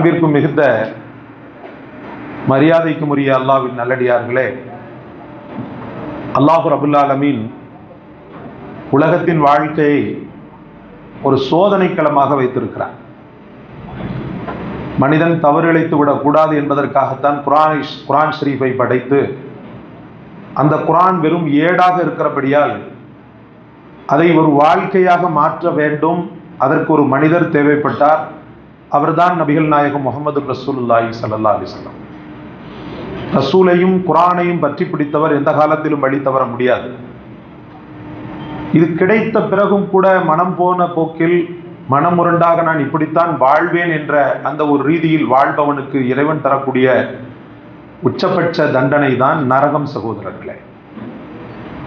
அன்பிற்கும் மிகுந்த மரியாதைக்கும் உரிய அல்லாவின் நல்லடியார்களே அல்லாஹு அபுல்லாலமீன் உலகத்தின் வாழ்க்கையை ஒரு சோதனை களமாக வைத்திருக்கிறார். மனிதன் தவறிழைத்து விடக்கூடாது என்பதற்காகத்தான் குரான் குரான் ஷரீஃபை படைத்து அந்த குரான் வெறும் ஏடாக இருக்கிறபடியால் அதை ஒரு வாழ்க்கையாக மாற்ற வேண்டும் அதற்கு ஒரு மனிதர் தேவைப்பட்டார். அவர்தான் நபிகள் நாயகம் முகமது ரசூலுல்லாஹி சல்லா அலிஸ்லாம் ரசூலையும் குரானையும் பற்றி பிடித்தவர் எந்த காலத்திலும் வழி தவற முடியாது. இது கிடைத்த பிறகும் கூட மனம் போன போக்கில் மனமுரண்டாக நான் இப்படித்தான் வாழ்வேன் என்ற அந்த ஒரு ரீதியில் வாழ்பவனுக்கு இறைவன் தரக்கூடிய உச்சபட்ச தண்டனை தான் நரகம் சகோதரர்களே.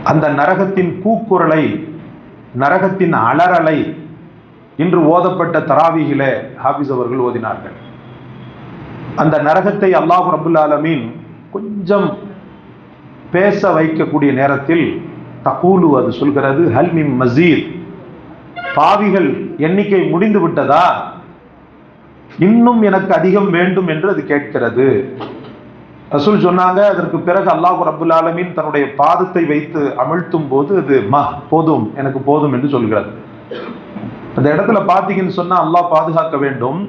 அந்த நரகத்தின் கூக்குரலை நரகத்தின் அலறலை இன்று ஓதப்பட்ட தராவிகில ஹாபிஸ் அவர்கள் ஓதினார்கள். அந்த நரகத்தை அல்லாஹு அபுல் ஆலமீன் கொஞ்சம் பேச வைக்கக்கூடிய நேரத்தில் தகூலு அது சொல்கிறது ஹல்மிம் மசீத். பாவிகள் எண்ணிக்கை முடிந்து விட்டதா? இன்னும் எனக்கு அதிகம் வேண்டும் என்று அது கேட்கிறது. ரசூல் சொன்னாங்க அதற்கு பிறகு அல்லாஹு ரபுல் ஆலமீன் தன்னுடைய பாதத்தை வைத்து அமிழ்த்தும் போது அது ம போதும் எனக்கு போதும் என்று சொல்கிறது. அந்த இடத்துல பார்த்தீங்கன்னு சொன்னால் அல்லாஹ் பாதுகாக்க வேண்டும்.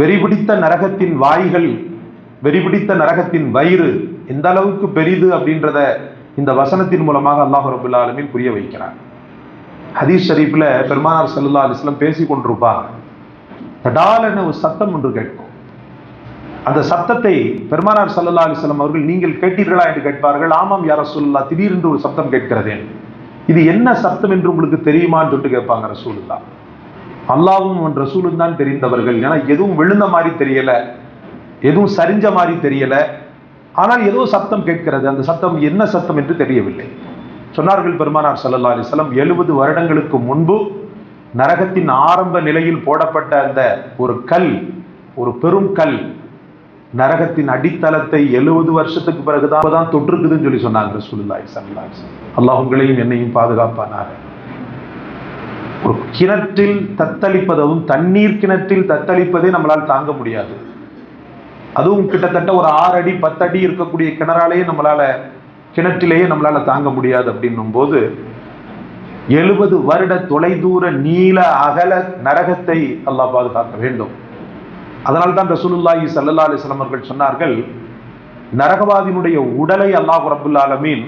வெறிபிடித்த நரகத்தின் வாய்கள் வெறிபிடித்த நரகத்தின் வயிறு எந்த அளவுக்கு பெரிது அப்படின்றத இந்த வசனத்தின் மூலமாக அல்லாஹ் ரபுல்லா ஆலமின் புரிய வைக்கிறார் ஹதீஸ் ஷரீஃபில் பெருமானார் சல்லா அலிஸ்லாம் பேசி கொண்டிருப்பாங்க தடாலன ஒரு சத்தம் ஒன்று கேட்கும். அந்த சத்தத்தை பெருமானார் சல்லா அலிஸ்லாம் அவர்கள் நீங்கள் கேட்டீர்களா? என்று கேட்பார்கள். ஆமாம் யார சொல்லா திடீரென்று ஒரு சத்தம் கேட்கிறதேன். இது என்ன சத்தம் என்று உங்களுக்கு தெரியுமான்னு சொல்லிட்டு கேட்பாங்க ரசூலுல்லா. அல்லாவும் அவன் ரசூலும் தான் தெரிந்தவர்கள். ஏன்னா எதுவும் விழுந்த மாதிரி தெரியல. எதுவும் சரிஞ்ச மாதிரி தெரியல. ஆனால் ஏதோ சத்தம் கேட்கிறது. அந்த சத்தம் என்ன சத்தம் என்று தெரியவில்லை. சொன்னார்கள் பெருமானார் சல்லா அலிஸ்லாம் எழுபது வருடங்களுக்கு முன்பு நரகத்தின் ஆரம்ப நிலையில் போடப்பட்ட அந்த ஒரு கல் ஒரு பெரும் கல் நரகத்தின் அடித்தளத்தை எழுபது வருஷத்துக்கு பிறகுதான் தான் தொற்றுக்குதுன்னு சொல்லி சொன்னாங்க ரசூலுல்லாய் ஸல்லல்லாஹு அல்லாஹ் உங்களையும் என்னையும் பாதுகாப்பானாக. ஒரு கிணற்றில் தத்தளிப்பதும் தண்ணீர் கிணற்றில் தத்தளிப்பதே நம்மளால் தாங்க முடியாது. அதுவும் கிட்டத்தட்ட ஒரு ஆறு அடி பத்து அடி இருக்கக்கூடிய கிணறாலேயே நம்மளால கிணற்றிலேயே நம்மளால தாங்க முடியாது அப்படின்னும் போது எழுபது வருட தொலைதூர நீள அகல நரகத்தை அல்லாஹ் பாதுகாக்க வேண்டும். அதனால் தான் ரசூலுல்லாஹி சல்லா அலிஸ்லாம் அவர்கள் சொன்னார்கள் நரகவாதியினுடைய உடலை அல்லாஹ் ரபுல் ஆலமீன்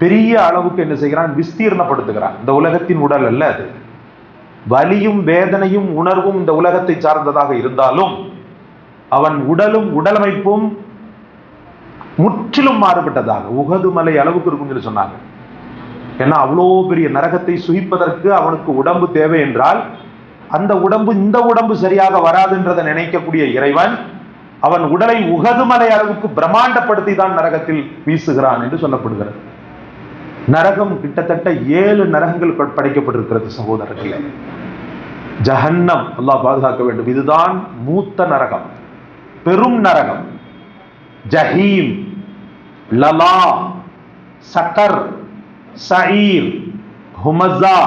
பெரிய அளவுக்கு என்ன செய்கிறான்? விஸ்தீர்ணப்படுத்துகிறான். இந்த உலகத்தின் உடல் அல்ல அது. வலியும் வேதனையும் உணர்வும் இந்த உலகத்தை சார்ந்ததாக இருந்தாலும் அவன் உடலும் உடலமைப்பும் முற்றிலும் மாறுபட்டதாக உகது மலை அளவுக்கு இருக்கும் சொல்லி சொன்னாங்க. ஏன்னா அவ்வளோ பெரிய நரகத்தை சுகிப்பதற்கு அவனுக்கு உடம்பு தேவை என்றால் அந்த உடம்பு இந்த உடம்பு சரியாக வராதுன்றதை நினைக்கக்கூடிய இறைவன் அவன் உடலை உகதுமலை அளவுக்கு பிரம்மாண்டப்படுத்தி தான் நரகத்தில் வீசுகிறான் என்று சொல்லப்படுகிறது. நரகம் கிட்டத்தட்ட ஏழு நரகங்கள் படைக்கப்பட்டிருக்கிறது சகோதரர்களே. ஜஹன்னம் அல்லாஹ் பாதுகாக்க வேண்டும். இதுதான் மூத்த நரகம். பெரும் நரகம். ஜஹீம் லலா சக்கர் சயீர் ஹுமஸா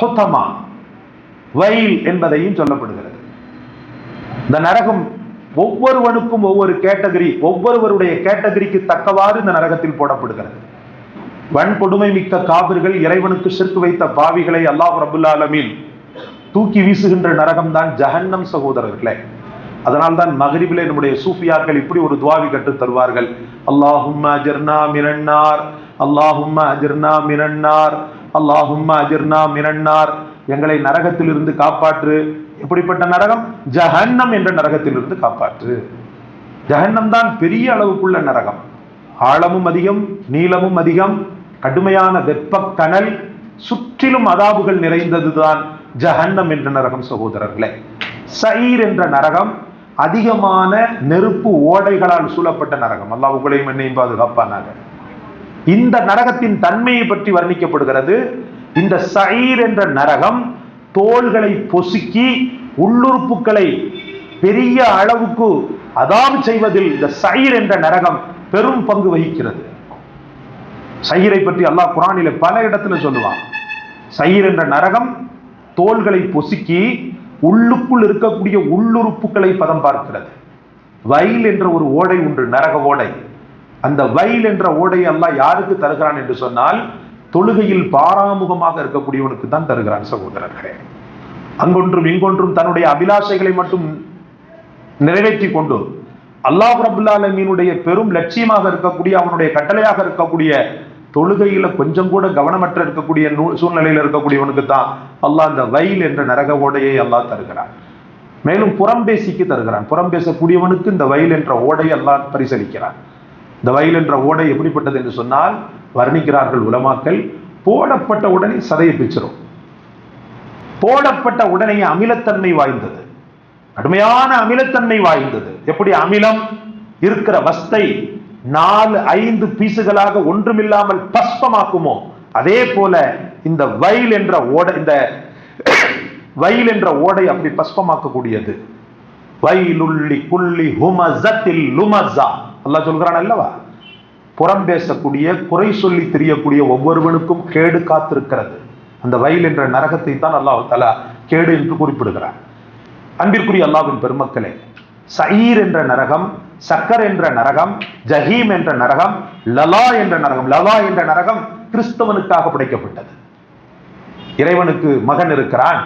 ஹுதமா. வயல் என்பதையும் சொல்லப்படுகிறது. இந்த நரகம் ஒவ்வொருவனுக்கும் ஒவ்வொரு கேட்டகரி ஒவ்வொருவருடைய கேட்டகரிக்கு தக்கவாறு இந்த நரகத்தில் போடப்படுகிறது. வன்கொடுமை மிக்க காவிர்கள் இறைவனுக்கு சிற்கு வைத்த பாவிகளை அல்லாஹ் ரபுல்லாலமீன் தூக்கி வீசுகின்ற நரகம் தான் ஜஹன்னம் சகோதரர்களே. அதனால் தான் மகரிபிலே நம்முடைய சூஃபியாக்கள் இப்படி ஒரு துவாவி கற்று தருவார்கள். அல்லாஹும்ம அஜர்னா மிரன்னார் அல்லாஹும்ம அஜர்னா மிரண்ணார் அல்லாஹும்ம அஜர்னா மிரன்னார் எங்களை நரகத்திலிருந்து காப்பாற்று. எப்படிப்பட்ட நரகம்? ஜஹன்னம் என்ற நரகத்திலிருந்து காப்பாற்று. ஜஹன்னம் தான் பெரிய அளவுக்குள்ள நரகம். ஆழமும் அதிகம் நீளமும் அதிகம் கடுமையான வெப்ப கனல் சுற்றிலும் அதாபுகள் நிறைந்ததுதான் ஜஹன்னம் என்ற நரகம் சகோதரர்களே. சயிர் என்ற நரகம் அதிகமான நெருப்பு ஓடைகளால் சூழப்பட்ட நரகம். அல்லாஹ் உங்களையும் என்னையும் பாதுகாப்பானாக. இந்த நரகத்தின் தன்மையை பற்றி வர்ணிக்கப்படுகிறது. இந்த சயீர் என்ற நரகம் தோள்களை பொசுக்கி உள்ளுறுப்புகளை பெரிய அளவுக்கு அதாம் செய்வதில் இந்த சயிர் என்ற நரகம் பெரும் பங்கு வகிக்கிறது. சயிரை பற்றி அல்லாஹ் குரானில பல இடத்துல சொல்லுவான். சயிர் என்ற நரகம் தோள்களை பொசுக்கி உள்ளுக்குள் இருக்கக்கூடிய உள்ளுறுப்புகளை பதம் பார்க்கிறது. வயல் என்ற ஒரு ஓடை உண்டு நரக ஓடை. அந்த வயல் என்ற ஓடையெல்லாம் அல்லாஹ் யாருக்கு தருகிறான் என்று சொன்னால் தொழுகையில் பாராமுகமாக இருக்கக்கூடியவனுக்கு தான் தருகிறான் சகோதரர்களே. அங்கொன்றும் இங்கொன்றும் தன்னுடைய அபிலாஷைகளை மட்டும் நிறைவேற்றி கொண்டு அல்லாஹ் ரபுல்லாலமீனுடைய பெரும் லட்சியமாக இருக்கக்கூடிய அவனுடைய கட்டளையாக இருக்கக்கூடிய தொழுகையில கொஞ்சம் கூட கவனமற்ற இருக்கக்கூடிய சூழ்நிலையில இருக்கக்கூடியவனுக்கு தான் அல்லாஹ் அந்த வயல் என்ற நரக ஓடையை அல்லாஹ் தருகிறான். மேலும் புறம்பேசிக்கு தருகிறான். புறம் பேசக்கூடியவனுக்கு இந்த வயல் என்ற ஓடையை அல்லாஹ் பரிசளிக்கிறான். இந்த வயல் என்ற ஓடை எப்படிப்பட்டது என்று சொன்னால் வர்ணிக்கிறார்கள் உலமாக்கள் போடப்பட்ட உடனே சதையை பிச்சிரும். போடப்பட்ட உடனே அமிலத்தன்மை வாய்ந்தது. கடுமையான அமிலத்தன்மை வாய்ந்தது. எப்படி அமிலம்? இருக்கிற வஸ்தை நாலு ஐந்து பீசுகளாக ஒன்றுமில்லாமல் பஸ்பமாக்குமோ அதே போல இந்த வயல் என்ற ஓடை இந்த வயல் என்ற ஓடை அப்படி பஸ்பமாக்கக்கூடியது. வயலுள்ளி குள்ளி ஹுமசத்தில் லுமசா. அல்லாஹ் சொல்கிறான் அல்லவா? புறம் பேசக்கூடிய குறை சொல்லி தெரியக்கூடிய ஒவ்வொருவனுக்கும் கேடு காத்திருக்கிறது. அந்த வயல் என்ற நரகத்தை தான் அல்லாஹ் தலா கேடு என்று குறிப்பிடுகிறார் அன்பிற்குரிய அல்லாவின் பெருமக்களே சயீர் என்ற நரகம் சக்கர் என்ற நரகம் ஜஹீம் என்ற நரகம் லலா என்ற நரகம் லலா என்ற நரகம் கிறிஸ்தவனுக்காக படைக்கப்பட்டது. இறைவனுக்கு மகன் இருக்கிறான்.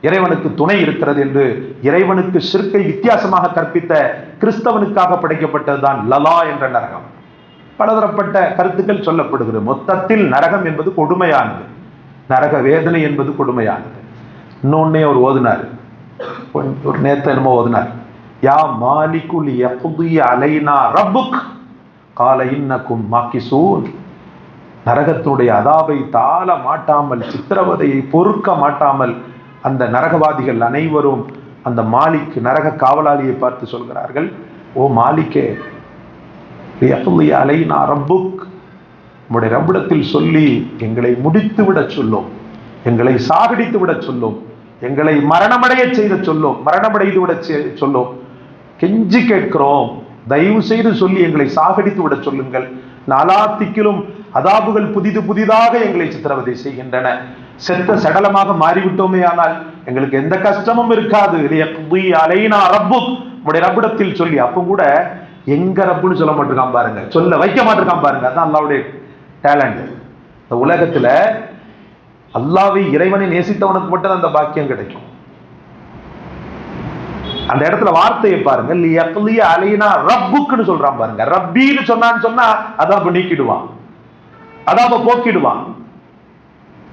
இறைவனுக்கு துணை இருக்கிறது என்று இறைவனுக்கு சிற்கை வித்தியாசமாக கற்பித்த கிறிஸ்தவனுக்காக படைக்கப்பட்டதுதான் லலா என்ற நரகம். பலதரப்பட்ட கருத்துக்கள் சொல்லப்படுகிறது. மொத்தத்தில் நரகம் என்பது கொடுமையானது. நரக வேதனை என்பது கொடுமையானது. இன்னொன்னே அவர் ஓதுனார். ஒரு நேத்த என்னமோ ஓதுனார். யா மாலிகுல் யக்தி அலைனா ரப்புக் கால இன்னக்கும் மாக்கிசூன். நரகத்தினுடைய அதாவை தாள மாட்டாமல் சித்திரவதையை பொறுக்க மாட்டாமல் அந்த நரகவாதிகள் அனைவரும் அந்த மாலிக் நரக காவலாளியை பார்த்து சொல்கிறார்கள் ஓ மாலிக்கே அலை அலைனா ரப்புக். உம்முடைய ரப்பிடத்தில் சொல்லி எங்களை முடித்து விடச் சொல்லும் எங்களை சாகடித்து விட சொல்லும் எங்களை மரணமடைய செய்த சொல்லும் மரணமடைந்து விட செ- சொல்லும். கெஞ்சி கேட்கிறோம். தயவு செய்து சொல்லி எங்களை சாகடித்து விட சொல்லுங்கள். நாலாத்திக்கிலும் அதாபுகள் புதிது புதிதாக எங்களை சித்திரவதை செய்கின்றன. செத்த சடலமாக மாறிவிட்டோமே ஆனால் எங்களுக்கு எந்த கஷ்டமும் இருக்காது. லியக்தி அலைனா ரப்பு உடைய ரப்பிடத்தில் சொல்லி அப்போ கூட எங்க ரப்புன்னு சொல்ல மாட்டிருக்கான் பாருங்க. சொல்ல வைக்க மாட்டிருக்கான் பாருங்க. அதான் அல்லாவுடைய டேலண்ட் இந்த உலகத்துல அல்லாவை இறைவனை நேசித்தவனுக்கு மட்டும் அந்த பாக்கியம் கிடைக்கும். அந்த இடத்துல வார்த்தையை பாருங்க. லியக்லிய அலைனா ரப்புக்குன்னு சொல்றான் பாருங்க. ரப்பின்னு சொன்னான்னு சொன்னா அதான் நீக்கிடுவான். அதான் போக்கிடுவான்.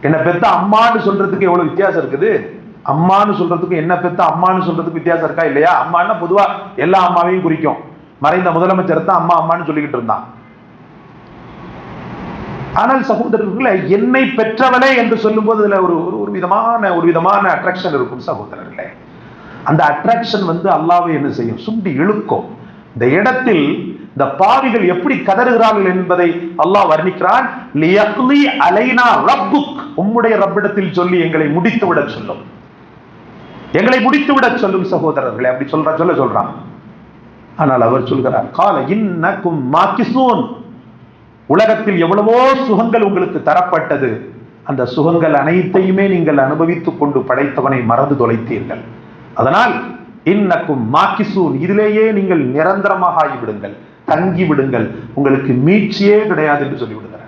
என்ன பெத்த அம்மான்னு சொல்றதுக்கு எவ்வளவு வித்தியாசம் இருக்குது? அம்மான்னு சொல்றதுக்கு என்ன பெத்த அம்மான்னு சொல்றதுக்கு வித்தியாசம் இருக்கா இல்லையா? அம்மான்னா பொதுவா எல்லா அம்மாவையும் குறிக்கும். மறைந்த முதலமைச்சர் தான் அம்மா அம்மான்னு சொல்லிக்கிட்டு இருந்தான். ஆனால் சகோதரர்களே என்னை பெற்றவனே என்று சொல்லும்போது இதுல ஒரு ஒரு- ஒரு விதமான ஒரு விதமான அட்ராக்ஷன் இருக்கும் சகோதரர்களே. அந்த அட்ராக்ஷன் வந்து அல்லாவை என்ன செய்யும்? சுண்டி இழுக்கும். இந்த இடத்தில் இந்த பாவிகள் எப்படி கதறுகிறார்கள் என்பதை அல்லாஹ் வர்ணிக்கிறான். லியக்லி அலைனா ரப்புக். உம்முடைய ரப்பிடத்தில் சொல்லி எங்களை முடித்து விட சொல்லும். எங்களை முடித்து விட சொல்லும் சகோதரர்களே அப்படி சொல்ற சொல்ல சொல்றான் ஆனால் அவர் சொல்கிறார் கால இன்னக்கும் மாக்கிசூன். உலகத்தில் எவ்வளவோ சுகங்கள் உங்களுக்கு தரப்பட்டது. அந்த சுகங்கள் அனைத்தையுமே நீங்கள் அனுபவித்துக் கொண்டு படைத்தவனை மறந்து தொலைத்தீர்கள். அதனால் இன்னக்கும் மாக்கிசூன். இதிலேயே நீங்கள் நிரந்தரமாக ஆகிவிடுங்கள் தங்கி விடுங்கள் உங்களுக்கு மீட்சியே கிடையாது என்று சொல்லிவிடுகிறார்.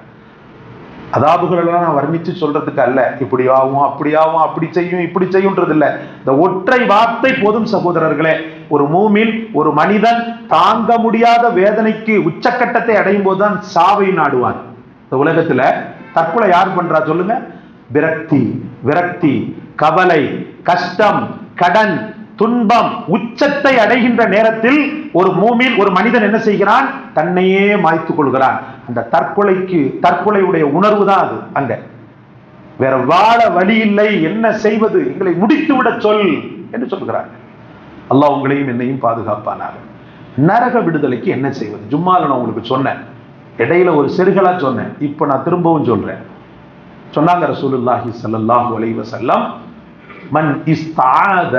அதாபுகளெல்லாம் நான் வர்ணித்து சொல்றதுக்கு அல்ல. இப்படி ஆகும் அப்படி ஆகும் அப்படி செய்யும் இப்படி செய்யும்ன்றது இல்லை. இந்த ஒற்றை வார்த்தை போதும் சகோதரர்களே. ஒரு மூமின் ஒரு மனிதன் தாங்க முடியாத வேதனைக்கு உச்சக்கட்டத்தை அடையும் போதுதான் சாவை நாடுவான். இந்த உலகத்துல தற்கொலை யார் பண்றா சொல்லுங்க? விரக்தி விரக்தி கவலை கஷ்டம் கடன் துன்பம் உச்சத்தை அடைகின்ற நேரத்தில் ஒரு மூமில் ஒரு மனிதன் என்ன செய்கிறான்? தன்னையே மாய்த்துக் கொள்கிறான். அந்த தற்கொலைக்கு தற்கொலையுடைய உணர்வு தான் அது அங்க. வேற வாழ வழி இல்லை என்ன செய்வது எங்களை முடித்து விட சொல் என்று சொல்கிறார் அல்லாஹ் உங்களையும் என்னையும் பாதுகாப்பானாக. நரக விடுதலைக்கு என்ன செய்வது? ஜும்மால நான் உங்களுக்கு சொன்னேன். இடையில ஒரு செருகலா சொன்னேன். இப்ப நான் திரும்பவும் சொல்றேன். சொன்னாங்க ரசூலுல்லாஹி ஸல்லல்லாஹு அலை வஸல்லம் மன் இஸ்தாத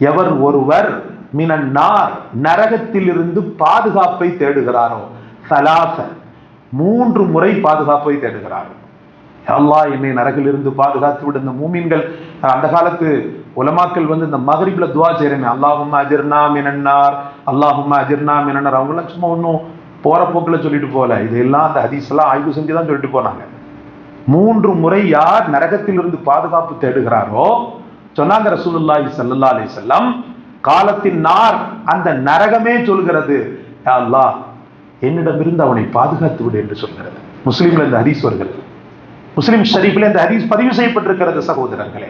எவர் ஒருவர் மினன்னார் நரகத்திலிருந்து பாதுகாப்பை தேடுகிறாரோ சலாச மூன்று முறை பாதுகாப்பை தேடுகிறார்கள் அல்லாஹ் என்னை நரகிலிருந்து பாதுகாத்து விட. இந்த மூமின்கள் அந்த காலத்து உலமாக்கள் வந்து இந்த மகரிப்ல துவா செய்யறேன் அல்லாஹும் அஜிர்னா மினன்னார் அல்லாஹும் அஜிர்னா மினன்னார். அவங்களாம் சும்மா ஒன்றும் போற போக்கில் சொல்லிட்டு போகல. இதெல்லாம் அந்த ஹதீஸ் எல்லாம் ஆய்வு செஞ்சு தான் சொல்லிட்டு போனாங்க. மூன்று முறை யார் நரகத்திலிருந்து பாதுகாப்பு தேடுகிறாரோ சொன்னாங்க ரசூலுல்லாஹி சல்லா அலி செல்லம் காலத்தின் நார் அந்த நரகமே சொல்கிறது. அல்லாஹ் என்னிடமிருந்து அவனை பாதுகாத்து விடு என்று சொல்கிறது. முஸ்லீம்ல இந்த ஹதீஸ் வருகிறது. முஸ்லீம் ஷரீஃபில் இந்த ஹதீஸ் பதிவு செய்யப்பட்டிருக்கிறது சகோதரர்களே.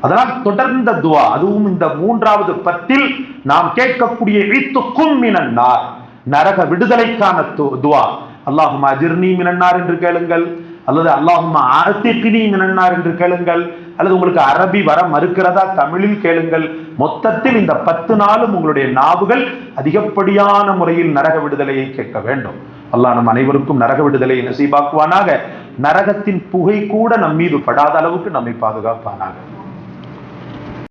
அதனால் தொடர்ந்த துவா அதுவும் இந்த மூன்றாவது பத்தில் நாம் கேட்கக்கூடிய வீத்துக்கும் மினன்னார். நரக விடுதலைக்கான து- துவா. அல்லாஹும் அஜிர்னி மினன்னார் என்று கேளுங்கள். அல்லது அல்லாஹுமா ஆத்திகினி மினன்னார் என்று கேளுங்கள். அல்லது உங்களுக்கு அரபி வர மறுக்கிறதா தமிழில் கேளுங்கள். மொத்தத்தில் இந்த பத்து நாளும் உங்களுடைய நாவுகள் அதிகப்படியான முறையில் நரக விடுதலையை கேட்க வேண்டும். அல்லாஹ் நம் அனைவருக்கும் நரக விடுதலையை நசீபாக்குவானாக. நரகத்தின் புகை கூட நம் மீது படாத அளவுக்கு நம்மை பாதுகாப்பானாக.